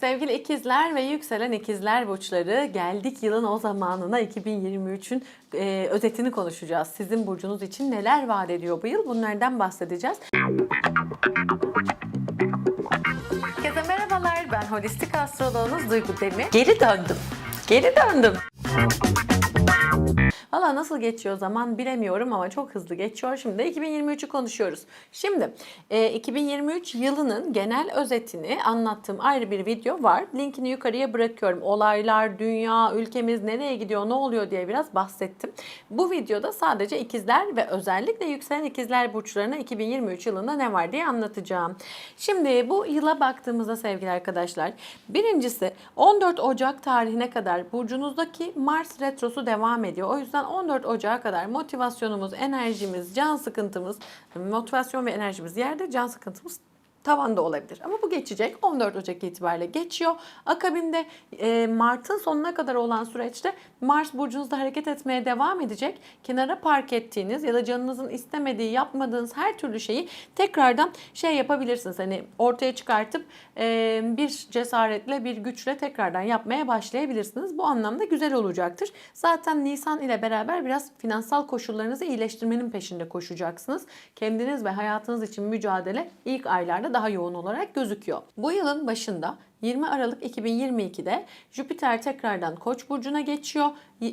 Sevgili ikizler ve yükselen ikizler burçları geldik yılın o zamanına 2023'ün e, özetini konuşacağız. Sizin burcunuz için neler vaat ediyor bu yıl bunlardan bahsedeceğiz. Herkese merhabalar ben holistik astroloğunuz Duygu Demir. Geri döndüm. Geri döndüm. Valla nasıl geçiyor zaman bilemiyorum ama çok hızlı geçiyor. Şimdi de 2023'ü konuşuyoruz. Şimdi e, 2023 yılının genel özetini anlattığım ayrı bir video var. Linkini yukarıya bırakıyorum. Olaylar, dünya, ülkemiz nereye gidiyor, ne oluyor diye biraz bahsettim. Bu videoda sadece ikizler ve özellikle yükselen ikizler burçlarına 2023 yılında ne var diye anlatacağım. Şimdi bu yıla baktığımızda sevgili arkadaşlar, birincisi 14 Ocak tarihine kadar burcunuzdaki Mars retrosu devam ediyor. O yüzden 14 Ocak'a kadar motivasyonumuz, enerjimiz, can sıkıntımız, motivasyon ve enerjimiz yerde, can sıkıntımız tavanda olabilir. Ama bu geçecek. 14 Ocak itibariyle geçiyor. Akabinde e, Mart'ın sonuna kadar olan süreçte Mars burcunuzda hareket etmeye devam edecek. Kenara park ettiğiniz ya da canınızın istemediği, yapmadığınız her türlü şeyi tekrardan şey yapabilirsiniz. Hani ortaya çıkartıp e, bir cesaretle, bir güçle tekrardan yapmaya başlayabilirsiniz. Bu anlamda güzel olacaktır. Zaten Nisan ile beraber biraz finansal koşullarınızı iyileştirmenin peşinde koşacaksınız. Kendiniz ve hayatınız için mücadele ilk aylarda daha yoğun olarak gözüküyor. Bu yılın başında 20 Aralık 2022'de Jüpiter tekrardan Koç burcuna geçiyor.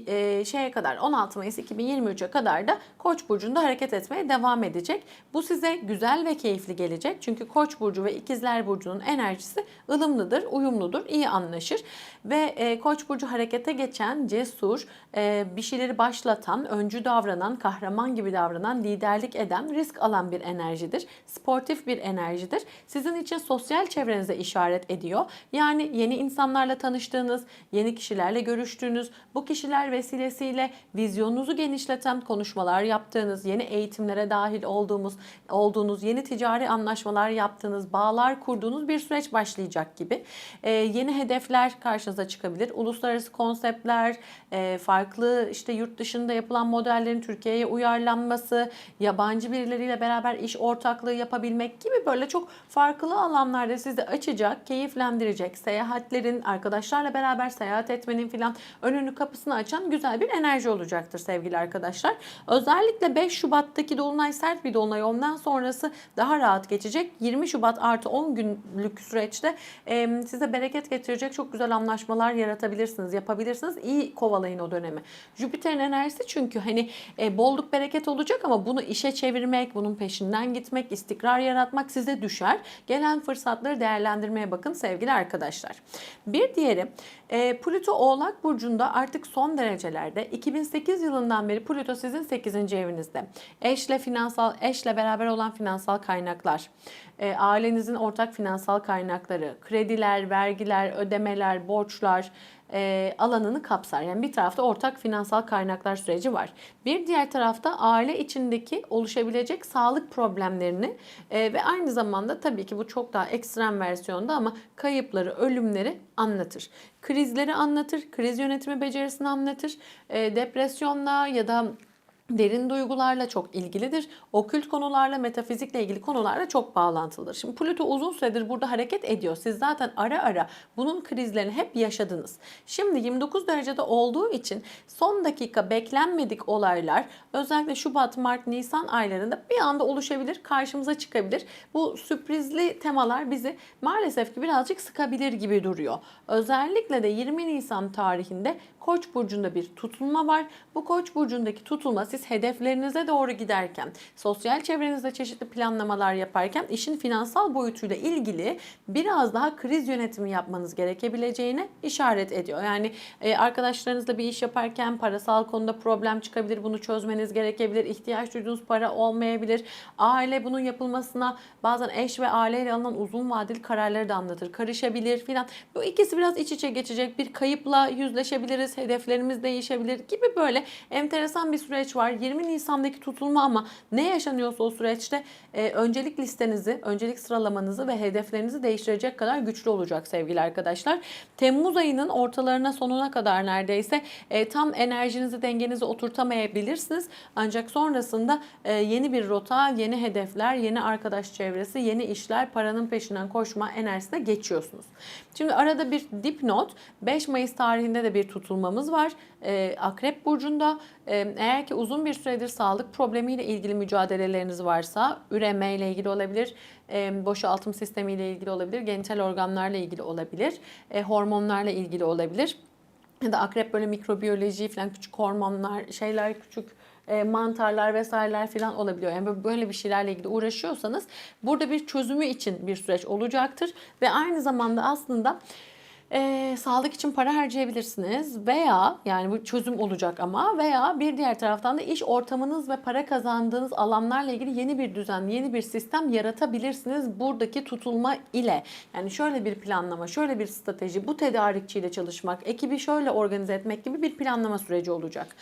E, şeye kadar 16 Mayıs 2023'e kadar da Koç burcunda hareket etmeye devam edecek. Bu size güzel ve keyifli gelecek. Çünkü Koç burcu ve İkizler burcunun enerjisi ılımlıdır, uyumludur, iyi anlaşır ve e, Koç burcu harekete geçen, cesur, e, bir şeyleri başlatan, öncü davranan, kahraman gibi davranan, liderlik eden, risk alan bir enerjidir. Sportif bir enerjidir. Sizin için sosyal çevrenize işaret ediyor. Yani yeni insanlarla tanıştığınız, yeni kişilerle görüştüğünüz, bu kişiler vesilesiyle vizyonunuzu genişleten konuşmalar yaptığınız, yeni eğitimlere dahil olduğumuz, olduğunuz, yeni ticari anlaşmalar yaptığınız, bağlar kurduğunuz bir süreç başlayacak gibi. Ee, yeni hedefler karşınıza çıkabilir. Uluslararası konseptler, e, farklı işte yurt dışında yapılan modellerin Türkiye'ye uyarlanması, yabancı birileriyle beraber iş ortaklığı yapabilmek gibi böyle çok farklı alanlarda sizi açacak, keyiflendirecek, seyahatlerin, arkadaşlarla beraber seyahat etmenin filan önünü kapısını açan güzel bir enerji olacaktır sevgili arkadaşlar. Özellikle 5 Şubat'taki dolunay sert bir dolunay ondan sonrası daha rahat geçecek. 20 Şubat artı 10 günlük süreçte e, size bereket getirecek çok güzel anlaşmalar yaratabilirsiniz, yapabilirsiniz. İyi kovalayın o dönemi. Jüpiter'in enerjisi çünkü hani e, bolluk bereket olacak ama bunu işe çevirmek, bunun peşinden gitmek, istikrar yaratmak size düşer. Gelen fırsatları değerlendirmeye bakın sevgili arkadaşlar. Bir diğeri e, Plüto Oğlak Burcu'nda artık son derecelerde 2008 yılından beri Plüto sizin 8. evinizde. Eşle finansal, eşle beraber olan finansal kaynaklar, e, ailenizin ortak finansal kaynakları, krediler, vergiler, ödemeler, borçlar, e, alanını kapsar. Yani bir tarafta ortak finansal kaynaklar süreci var. Bir diğer tarafta aile içindeki oluşabilecek sağlık problemlerini e, ve aynı zamanda tabii ki bu çok daha ekstrem versiyonda ama kayıpları, ölümleri anlatır. Krizleri anlatır, kriz yönetimi becerisini anlatır. E, depresyonla ya da derin duygularla çok ilgilidir. Okült konularla, metafizikle ilgili konularla çok bağlantılıdır. Şimdi Plüto uzun süredir burada hareket ediyor. Siz zaten ara ara bunun krizlerini hep yaşadınız. Şimdi 29 derecede olduğu için son dakika beklenmedik olaylar özellikle Şubat, Mart, Nisan aylarında bir anda oluşabilir, karşımıza çıkabilir. Bu sürprizli temalar bizi maalesef ki birazcık sıkabilir gibi duruyor. Özellikle de 20 Nisan tarihinde Koç burcunda bir tutulma var. Bu Koç burcundaki tutulma siz hedeflerinize doğru giderken, sosyal çevrenizde çeşitli planlamalar yaparken işin finansal boyutuyla ilgili biraz daha kriz yönetimi yapmanız gerekebileceğine işaret ediyor. Yani e, arkadaşlarınızla bir iş yaparken parasal konuda problem çıkabilir. Bunu çözmeniz gerekebilir. İhtiyaç duyduğunuz para olmayabilir. Aile bunun yapılmasına bazen eş ve aileyle alınan uzun vadeli kararları da anlatır. Karışabilir filan. Bu ikisi biraz iç içe geçecek. Bir kayıpla yüzleşebiliriz. Hedeflerimiz değişebilir gibi böyle enteresan bir süreç var var. 20 Nisan'daki tutulma ama ne yaşanıyorsa o süreçte e, öncelik listenizi, öncelik sıralamanızı ve hedeflerinizi değiştirecek kadar güçlü olacak sevgili arkadaşlar. Temmuz ayının ortalarına sonuna kadar neredeyse e, tam enerjinizi dengenizi oturtamayabilirsiniz. Ancak sonrasında e, yeni bir rota, yeni hedefler, yeni arkadaş çevresi, yeni işler, paranın peşinden koşma enerjisine geçiyorsunuz. Şimdi arada bir dipnot 5 Mayıs tarihinde de bir tutulmamız var. E, Akrep Burcu'nda e, eğer ki uzun bir süredir sağlık problemiyle ilgili mücadeleleriniz varsa üreme ile ilgili olabilir, e, boşaltım sistemiyle ilgili olabilir, genital organlarla ilgili olabilir, e, hormonlarla ilgili olabilir. Ya da akrep böyle mikrobiyoloji falan küçük hormonlar, şeyler küçük e, mantarlar vesaireler falan olabiliyor. Yani böyle bir şeylerle ilgili uğraşıyorsanız burada bir çözümü için bir süreç olacaktır ve aynı zamanda aslında e, sağlık için para harcayabilirsiniz veya yani bu çözüm olacak ama veya bir diğer taraftan da iş ortamınız ve para kazandığınız alanlarla ilgili yeni bir düzen, yeni bir sistem yaratabilirsiniz buradaki tutulma ile. Yani şöyle bir planlama, şöyle bir strateji, bu tedarikçiyle çalışmak, ekibi şöyle organize etmek gibi bir planlama süreci olacak.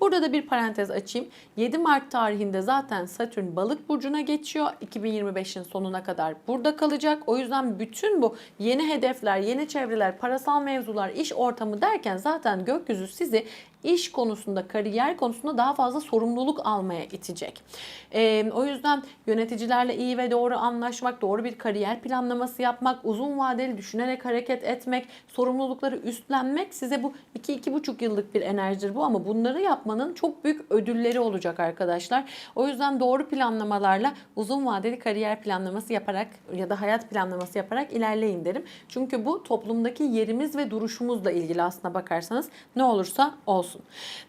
Burada da bir parantez açayım. 7 Mart tarihinde zaten Satürn balık burcuna geçiyor. 2025'in sonuna kadar burada kalacak. O yüzden bütün bu yeni hedefler, yeni çevreler, parasal mevzular, iş ortamı derken zaten gökyüzü sizi iş konusunda, kariyer konusunda daha fazla sorumluluk almaya itecek. Ee, o yüzden yöneticilerle iyi ve doğru anlaşmak, doğru bir kariyer planlaması yapmak, uzun vadeli düşünerek hareket etmek, sorumlulukları üstlenmek size bu 2-2,5 yıllık bir enerjidir bu ama bunları yapmanın çok büyük ödülleri olacak arkadaşlar. O yüzden doğru planlamalarla uzun vadeli kariyer planlaması yaparak ya da hayat planlaması yaparak ilerleyin derim. Çünkü bu toplumdaki yerimiz ve duruşumuzla ilgili aslına bakarsanız ne olursa olsun.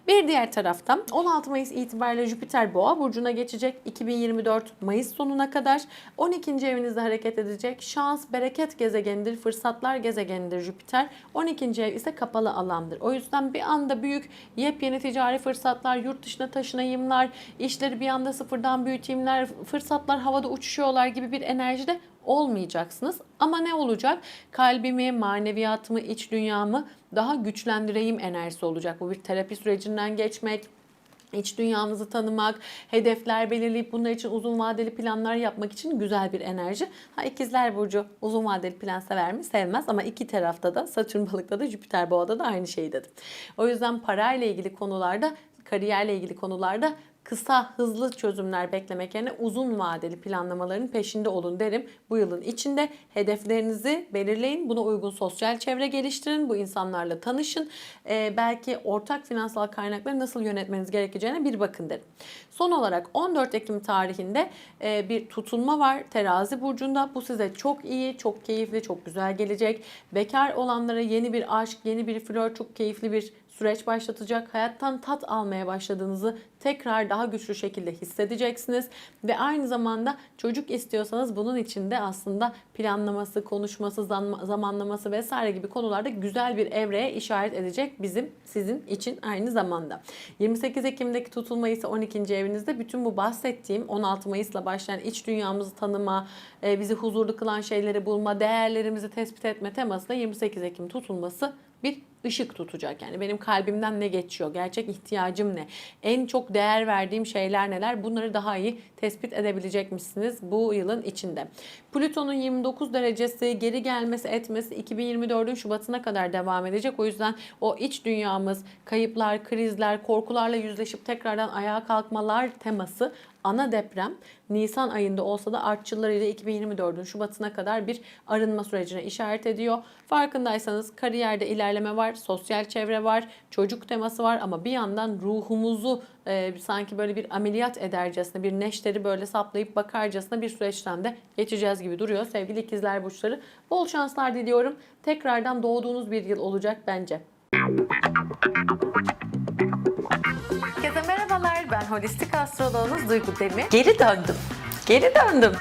Bir diğer taraftan 16 Mayıs itibariyle Jüpiter Boğa burcuna geçecek 2024 Mayıs sonuna kadar 12. evinizde hareket edecek. Şans, bereket gezegenidir, fırsatlar gezegenidir Jüpiter. 12. ev ise kapalı alandır. O yüzden bir anda büyük yepyeni ticari fırsatlar, yurt dışına taşınayımlar, işleri bir anda sıfırdan büyüteyimler, fırsatlar havada uçuşuyorlar gibi bir enerjide olmayacaksınız. Ama ne olacak? Kalbimi, maneviyatımı, iç dünyamı daha güçlendireyim enerjisi olacak. Bu bir terapi sürecinden geçmek, İç dünyamızı tanımak, hedefler belirleyip bunlar için uzun vadeli planlar yapmak için güzel bir enerji. Ha ikizler burcu uzun vadeli plan sever mi? Sevmez ama iki tarafta da Satürn balıkta da Jüpiter boğada da aynı şeyi dedim. O yüzden parayla ilgili konularda, kariyerle ilgili konularda kısa hızlı çözümler beklemek yerine uzun vadeli planlamaların peşinde olun derim. Bu yılın içinde hedeflerinizi belirleyin. Buna uygun sosyal çevre geliştirin. Bu insanlarla tanışın. Ee, belki ortak finansal kaynakları nasıl yönetmeniz gerekeceğine bir bakın derim. Son olarak 14 Ekim tarihinde e, bir tutulma var terazi burcunda. Bu size çok iyi, çok keyifli, çok güzel gelecek. Bekar olanlara yeni bir aşk, yeni bir flört, çok keyifli bir süreç başlatacak. Hayattan tat almaya başladığınızı tekrar daha güçlü şekilde hissedeceksiniz. Ve aynı zamanda çocuk istiyorsanız bunun için de aslında planlaması, konuşması, zam- zamanlaması vesaire gibi konularda güzel bir evreye işaret edecek bizim sizin için aynı zamanda. 28 Ekim'deki tutulma ise 12. evinizde bütün bu bahsettiğim 16 Mayıs'la başlayan iç dünyamızı tanıma, e, bizi huzurlu kılan şeyleri bulma, değerlerimizi tespit etme temasında 28 Ekim tutulması bir ışık tutacak. Yani benim kalbimden ne geçiyor? Gerçek ihtiyacım ne? En çok değer verdiğim şeyler neler? Bunları daha iyi tespit edebilecekmişsiniz bu yılın içinde. Plüton'un 29 derecesi geri gelmesi etmesi 2024'ün Şubat'ına kadar devam edecek. O yüzden o iç dünyamız, kayıplar, krizler, korkularla yüzleşip tekrardan ayağa kalkmalar teması ana deprem Nisan ayında olsa da artçılarıyla 2024'ün Şubat'ına kadar bir arınma sürecine işaret ediyor. Farkındaysanız kariyerde ilerleme var, sosyal çevre var, çocuk teması var ama bir yandan ruhumuzu e, sanki böyle bir ameliyat edercesine, bir neşteri böyle saplayıp bakarcasına bir süreçten de geçeceğiz gibi duruyor. Sevgili ikizler burçları bol şanslar diliyorum. Tekrardan doğduğunuz bir yıl olacak bence. Herkese merhabalar. Ben holistik astroloğunuz Duygu Demir. Geri döndüm. Geri döndüm.